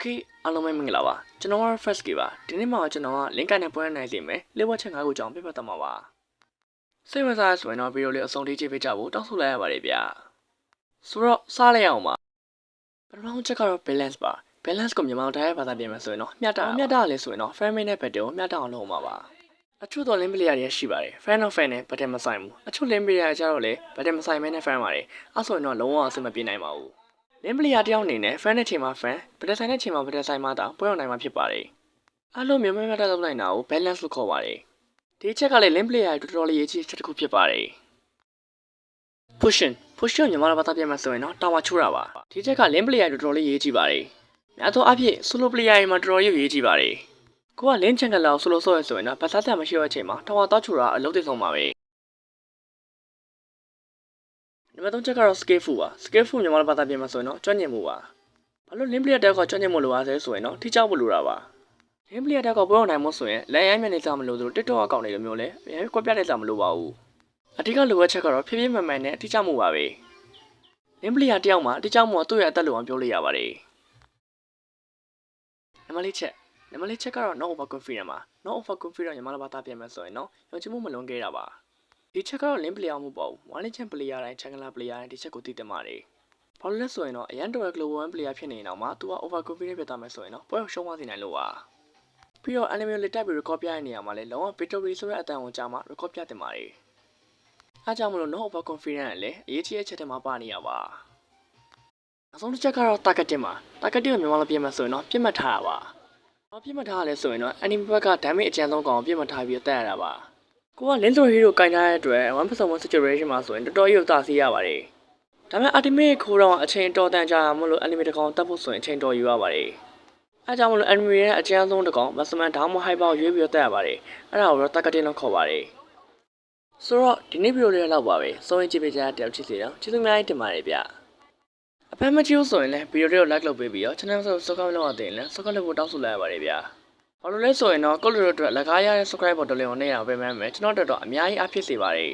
Okay အားလုံးပဲမင်္ဂလာပါကျွန်တော်က First Key ပါဒီနေ့မှာကျွန်တော်က link နဲ့ပွဲနိုင်စီမယ်လေးဝက်ချက်၅ခုကြောင်းပြပြတ်မှာပါစိတ်ဝင်စားရဆိုရင်တော့ဗီဒီယိုလေးအဆုံးထိကြည့်ပေးကြဖို့တောင်းဆိုလိုက်ရပါတယ်ဗျာဆိုတော့စားလိုက်အောင်ပါပထမချက်ကတော့ balance ပါ balance ကိုမြန်မာတိုင်းဘာသာပြင်မယ်ဆိုရင်တော့မျှတအောင်မျှတရလဲဆိုရင်တော့ frame နဲ့ battle ကိုမျှတအောင်လုပ်မှာပါအချို့တော့ link player တွေရှိပါတယ် fan of fan နဲ့ battle မဆိုင်ဘူးအချို့ link player ကျတော့လေ battle မဆိုင်မဲနဲ့ fan ပါတယ်အဲ့ဆိုရင်တော့လုံးဝအဆင်မပြေနိုင်ပါဘူး လင်းပလီယာတယောက်အနေနဲ့ fan တဲ့ချိန်မှာ fan ပဒဆိုင်တဲ့ချိန်မှာပဒဆိုင်မှာတောင်ပွဲအောင်နိုင်မှာဖြစ်ပါတယ်။အားလုံးမြန်မာမြန်မာတက်လုပ်နိုင်တာကို balance လို့ခေါ်ပါတယ်။ဒီချက်ကလည်း link player တော်တော်လေးရေးချချက်တစ်ခုဖြစ်ပါတယ်။ pushing pushing ကိုမြန်မာဘာသာပြန်မှာဆိုရင်တော့တာဝါချိုးတာပါ။ဒီချက်က link player တော်တော်လေးရေးကြည့်ပါတယ်။များသောအားဖြင့် solo player တွေမှာတော်တော်ရေးကြည့်ပါတယ်။ကိုက link channel လောက် solo ဆော့ရဆိုရင်တော့ဘာသာတက်မရှိတဲ့အချိန်မှာတာဝါတော့ချိုးတာအလုပ်သိဆုံးပါပဲ။ နံပါတ်3ချက်ကတော့ skillful ပါ skillful မြန်မာဘာသာပြန်မှာဆိုရင်တော့ကျွမ်းကျင်မှုပါဘာလို့ link player တယောက်ကကျွမ်းကျင်မှုလိုပါလဲဆိုရင်တော့ထိကြောက်ဖို့လိုတာပါ link player တယောက်ကပွဲအောင်နိုင်မှုဆိုရင်လက်ရိုင်းမြန်နေကြမလို့ဆို TikTok အကောင့်တွေလိုမျိုးလဲအရင်ကွက်ပြတဲ့ကြမလို့ပါဘူးအဓိကလိုအပ်ချက်ကတော့ဖြည်းဖြည်းမှန်မှန်နဲ့ထိကြောက်မှုပါပဲ link player တယောက်မှာထိကြောက်မှုကသူ့ရဲ့အသက်လိုအောင်ပြောလို့ရပါတယ်နံပါတ်၄ချက်နံပါတ်၄ချက်ကတော့ no over confidence ပါ no over confidence မြန်မာဘာသာပြန်မှာဆိုရင်တော့ယုံကြည်မှုမလွန်ခဲ့တာပါ ဒီချက်ကတော့ link player မှုပေါ့ဝါလင်ချန် player တိုင်း channel player တိုင်းဒီချက်ကိုသိတယ်မှာတယ်ဘာလို့လဲဆိုရင်တော့အရန်တော် global 1 player ဖြစ်နေတော့မှ तू က over confidence ဖြစ်သွားမယ်ဆိုရင်တော့ပွဲကိုရှုံးသွားစေနိုင်လို့ပါပြီးတော့ anime လေးတက်ပြီး record ပြရတဲ့နေရာမှာလည်းလုံးဝ victory ဆိုတဲ့အတန်ကိုကြားမှာ record ပြတင်ပါတယ်အားကြောင့်မလို့ no over confidence ကလည်းအရေးကြီးတဲ့အချက်တွေမှာပါနေရပါအဆုံးတစ်ချက်ကတော့ targeting ပါ targeting ကိုမြန်မာလိုပြင်မှာဆိုရင်တော့ပြစ်မှတ်ထားတာပါဘာပြစ်မှတ်ထားရလဲဆိုရင်တော့ anime ဘက်က damage အကျဉ်းဆုံးကောင်ပြစ်မှတ်ထားပြီးတက်ရတာပါ ကိုက lens hero ကင်ထားတဲ့အတွက်1 person 1 situation မှာဆိုရင်တော်တော်ကြီးကိုတာစီရပါတယ်ဒါပေမဲ့ ultimate ခိုးတော့အချိန်တော်တန်ကြာမလို့ anime တစ်ကောင်တက်ဖို့ဆိုရင်အချိန်တော်ယူရပါတယ်အဲကြောင့်မလို့ anime ရဲ့အကျဉ်းဆုံးတစ်ကောင် maximum down high ပေါက်ရွေးပြီးတော့တက်ရပါတယ်အဲ့ဒါကိုတော့ targeting လို့ခေါ်ပါတယ်ဆိုတော့ဒီနေ့ဗီဒီယိုလေးလောက်ပါပဲစိုးရင်ကြည့်ပေးကြတဲ့တယောက်ချစ်စီတော့ကျေးဇူးများတင်ပါတယ်ဗျအဖမ်းမကြည့်လို့ဆိုရင်လည်းဗီဒီယိုလေးကို like လုပ်ပေးပြီးတော့ channel ကို subscribe လုပ်အောင်တင်လည်း subscribe လုပ်ဖို့တောင်းဆိုလိုက်ရပါတယ်ဗျာ ဘာလို့လဲဆိုရင်တော့ကိုယ့်လူတို့အတွက်လက်ကားရတဲ့ subscribe button လေးကိုနှိပ်အောင်ပေးမယ်မယ်ကျွန်တော်တို့တော့အများကြီးအားဖြစ်စေပါတယ်